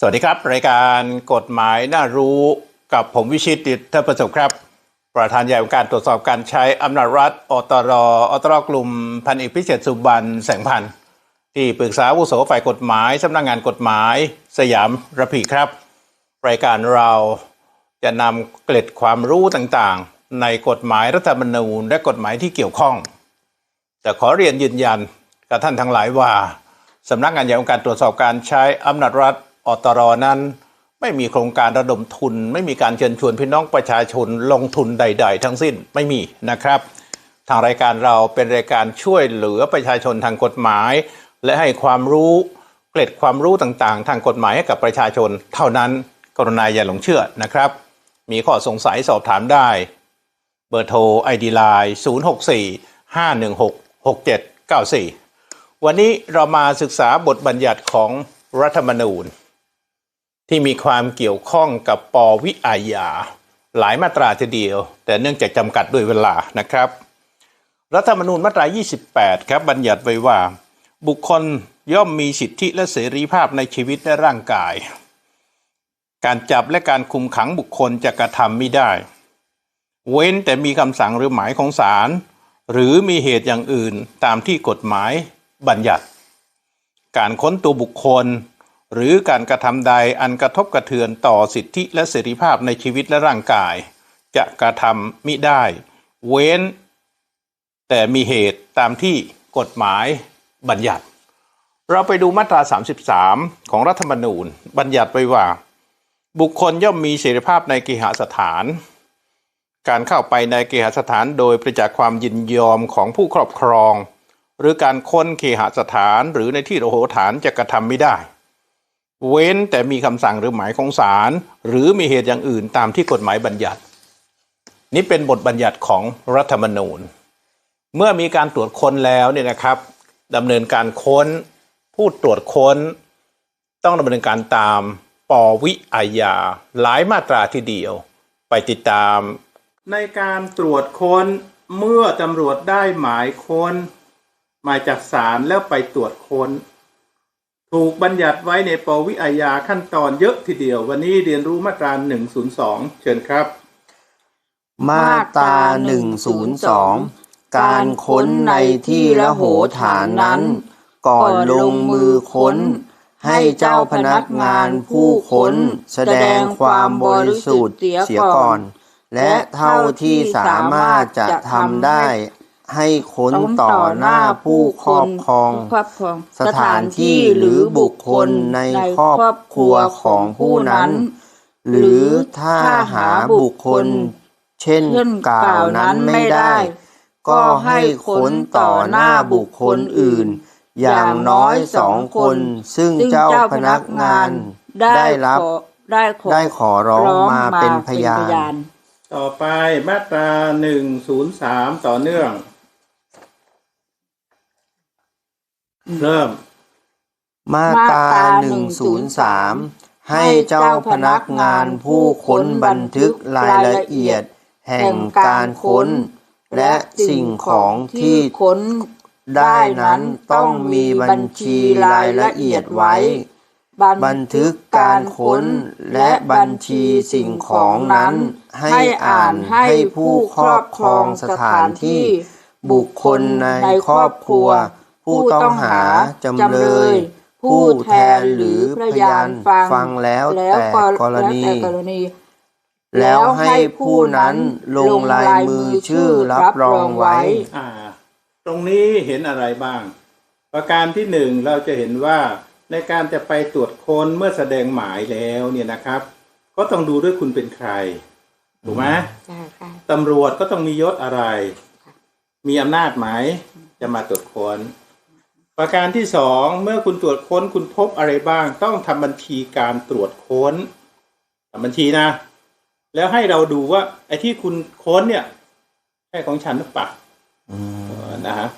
สวัสดีครับ รายการกฎหมายน่ารู้กับผมวิชิตดิษฐประสบครับ ประธานใหญ่องค์การตรวจสอบการใช้อำนาจรัฐอตรอตรกลุ่มพันเอกพิเศษสุบันแสงพันธ์ที่ปรึกษาวุโสฝ่ายกฎหมายสำนักงานกฎหมายสยามระพีครับ รายการเราจะนำเกล็ดความรู้ต่างๆ ในกฎหมายรัฐธรรมนูญและกฎหมายที่เกี่ยวข้อง แต่ขอเรียนยืนยันกับท่านทั้งหลายว่าสำนักงานใหญ่องค์การตรวจสอบการใช้อำนาจรัฐ อตรนั้นไม่มีโครงการระดมทุน ไม่มีการเชิญชวนพี่น้องประชาชนลงทุนใด ๆ ทั้งสิ้นไม่มีนะครับ ทางรายการเราเป็นรายการช่วยเหลือประชาชนทางกฎหมาย และให้ความรู้เกล็ดความรู้ต่างๆ ทางกฎหมายให้กับประชาชน เท่านั้นกรุณาอย่าหลงเชื่อนะครับ มีข้อสงสัยสอบถามได้ เบอร์โทร ID Line 064 516 6794 วันนี้เรามาศึกษาบทบัญญัติของรัฐธรรมนูญ ที่มีความเกี่ยวข้องกับปวิอาญาหลายมาตราทีเดียว แต่เนื่องจากจำกัดด้วยเวลานะครับ รัฐธรรมนูญมาตรา 28 ครับบัญญัติไว้ว่า บุคคลย่อมมีสิทธิและเสรีภาพในชีวิตและร่างกาย การจับและการคุมขังบุคคลจะกระทำไม่ได้ เว้นแต่มีคำสั่งหรือหมายของศาลหรือมีเหตุอย่างอื่นตามที่กฎหมายบัญญัติ การค้นตัวบุคคล หรือการกระทำใดอันกระทบกระเทือนต่อสิทธิและเสรีภาพในชีวิตและร่างกาย จะกระทำมิได้ เว้น แต่มีเหตุตามที่กฎหมายบัญญัติ เราไปดูมาตรา 33 ของรัฐธรรมนูญ บัญญัติไว้ว่า บุคคลย่อมมีเสรีภาพในเคหสถาน การเข้าไปในเคหสถานโดยประจักความยินยอมของผู้ครอบครอง หรือการค้นเคหสถานหรือในที่โรโหฐานจะกระทำไม่ได้ เว้นแต่มีคำสั่งหรือหมายของศาลหรือมีเหตุอย่างอื่นตามที่กฎหมายบัญญัติ นี่เป็นบทบัญญัติของรัฐธรรมนูญ เมื่อมีการตรวจค้นแล้วเนี่ยนะครับดำเนินการค้น ผู้ตรวจค้น ต้องดำเนินการตามปวิอาญาหลายมาตราทีเดียว ไปติดตาม ในการตรวจค้นเมื่อตำรวจได้หมายค้นหมายจากศาลแล้วไปตรวจค้น ถูกบัญญัติไว้ในปวิอาญาขั้นตอนเยอะทีเดียว วันนี้เรียนรู้มาตรา 102 เชิญครับ มาตรา 102 การค้นในที่ละโหฐานนั้น ก่อนลงมือค้น ให้เจ้าพนักงานผู้ค้น แสดงความบริสุทธิ์เสียก่อน และเท่าที่สามารถจะทำได้ ให้ค้นต่อหน้าผู้ครอบครองครอบครอง สถานที่หรือบุคคลในครอบครัวของผู้นั้น หรือถ้าหาบุคคล เช่นเช่นกล่าวนั้นไม่ได้ ก็ให้ค้นต่อหน้าบุคคลอื่น อย่างน้อยสองคน ซึ่งซึ่งเจ้าพนักงานได้รับขอได้ขอได้ขอร้องมาเป็นพยานต่อไปมาตรา 103 ต่อเนื่อง เริ่ม มาตรา103ให้เจ้าพนักงานผู้ค้นบันทึกรายละเอียด แห่งการค้น และสิ่งของที่ค้นได้นั้นต้องมีบัญชีรายละเอียดไว้ บันทึกการค้นและบัญชีสิ่งของนั้น ให้อ่านให้ผู้ครอบครองสถานที่บุคคลในครอบครัว ผู้ต้องหาจำเลย ผู้แทนหรือพยานฟังแล้วแต่กรณีแล้วแต่กรณีแล้วให้ผู้นั้นลงลายมือชื่อรับรองไว้อ่าตรงนี้เห็นอะไรบ้าง ประการที่หนึ่งเราจะเห็นว่าในการจะไปตรวจค้นเมื่อแสดงหมายแล้วเนี่ยนะครับ ก็ต้องดูด้วยคุณเป็นใคร ถูกไหมใช่ค่ะตำรวจก็ต้องมียศอะไร มีอำนาจไหมจะมาตรวจค้น ประการที่สองเมื่อคุณตรวจค้นคุณพบอะไรบ้าง ต้องทำบัญชีการตรวจค้นทำบัญชีนะ แล้วให้เราดูว่าไอ้ที่คุณค้นเนี่ยใช่ของฉันหรือเปล่าเออนะฮะ